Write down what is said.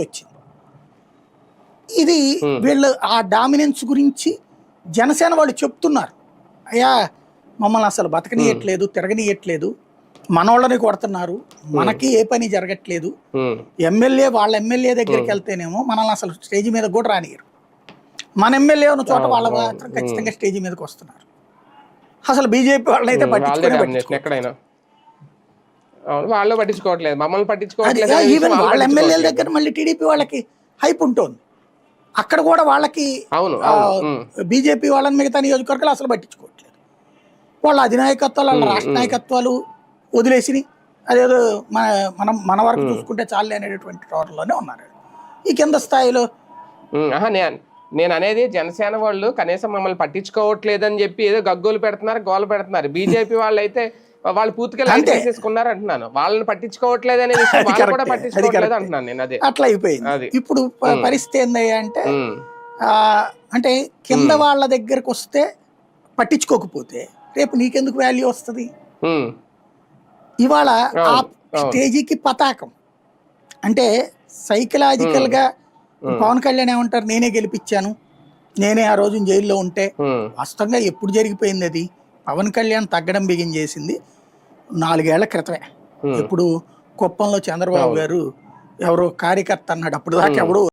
వచ్చింది. ఇది వీళ్ళు ఆ డామినెన్స్ గురించి జనసేన వాళ్ళు చెప్తున్నారు. అయ్యా మమ్మల్ని అసలు బతకనీయట్లేదు తిరగనీయట్లేదు. మనోళ్ళని కొడుతున్నారు. మనకి ఏ పని జరగట్లేదు. ఎమ్మెల్యే వాళ్ళ ఎమ్మెల్యే దగ్గరికి వెళ్తేనేమో మనల్ని అసలు స్టేజ్ మీద కూడా రానియరు మన ఎమ్మెల్యే ఉన్న చోట వాళ్ళ మాత్రం ఖచ్చితంగా స్టేజ్ మీదకి వస్తున్నారు. అసలు బీజేపీ వాళ్ళైతే వాళ్ళే పట్టించుకునే వాళ్ళు పట్టించుకోవట్లేదు. మమ్మల్ని పట్టించుకోవట్లేదు ఈవెన్ వాళ్ళు ఎమ్మెల్యేల. దగ్గర మళ్ళీ టీడీపీ వాళ్ళకి హైప్ ఉంటుంది. అక్కడ కూడా వాళ్ళకి అవును బీజేపీ వాళ్ళని మిగతా నియోజకవర్గాలు అసలు పట్టించుకోవట్లేదు. వాళ్ళ అధినాయకత్వాలు వాళ్ళ రాష్ట్ర నాయకత్వాలు వదిలేసి అదేదో మన మనం మన వరకు చూసుకుంటే చాలే అనేటటువంటి టోర్లోనే ఉన్నారు ఈ కింద స్థాయిలో నేను అనేది జనసేన వాళ్ళు కనీసం మమ్మల్ని పట్టించుకోవట్లేదని చెప్పి ఏదో గగ్గోలు పెడుతున్నారు గోల పెడుతున్నారు. బీజేపీ వాళ్ళు అయితే వాళ్ళు పూర్తిగా లైట్ అంతే. తీసేసుకున్నారు అంటున్నాను వాళ్ళని పట్టించుకోవట్లేదు అనే విషయం కూడా పట్టించుకోవట్లేదు. అంటున్నాను నేను అదే. అట్లా అయిపోయింది. ఇప్పుడు పరిస్థితి ఏందయ్యా అంటే అంటే కింద వాళ్ళ దగ్గరకు వస్తే పట్టించుకోకపోతే రేపు నీకెందుకు వాల్యూ వస్తుంది? ఇవాళ ఆ. స్టేజీకి పతాకం. అంటే సైకలాజికల్గా పవన్ కళ్యాణ్ ఏమంటారు? నేనే గెలిపించాను. నేనే ఆ రోజు జైల్లో ఉంటే వాస్తవంగా ఎప్పుడు జరిగిపోయింది అది? పవన్ కళ్యాణ్ తగ్గడం బిగిన్ చేసింది. నాలుగేళ్ళ క్రితమే. ఇప్పుడు కుప్పంలో చంద్రబాబు గారు ఎవరో కార్యకర్త అన్నాడు. అప్పుడు దాకా ఎవడు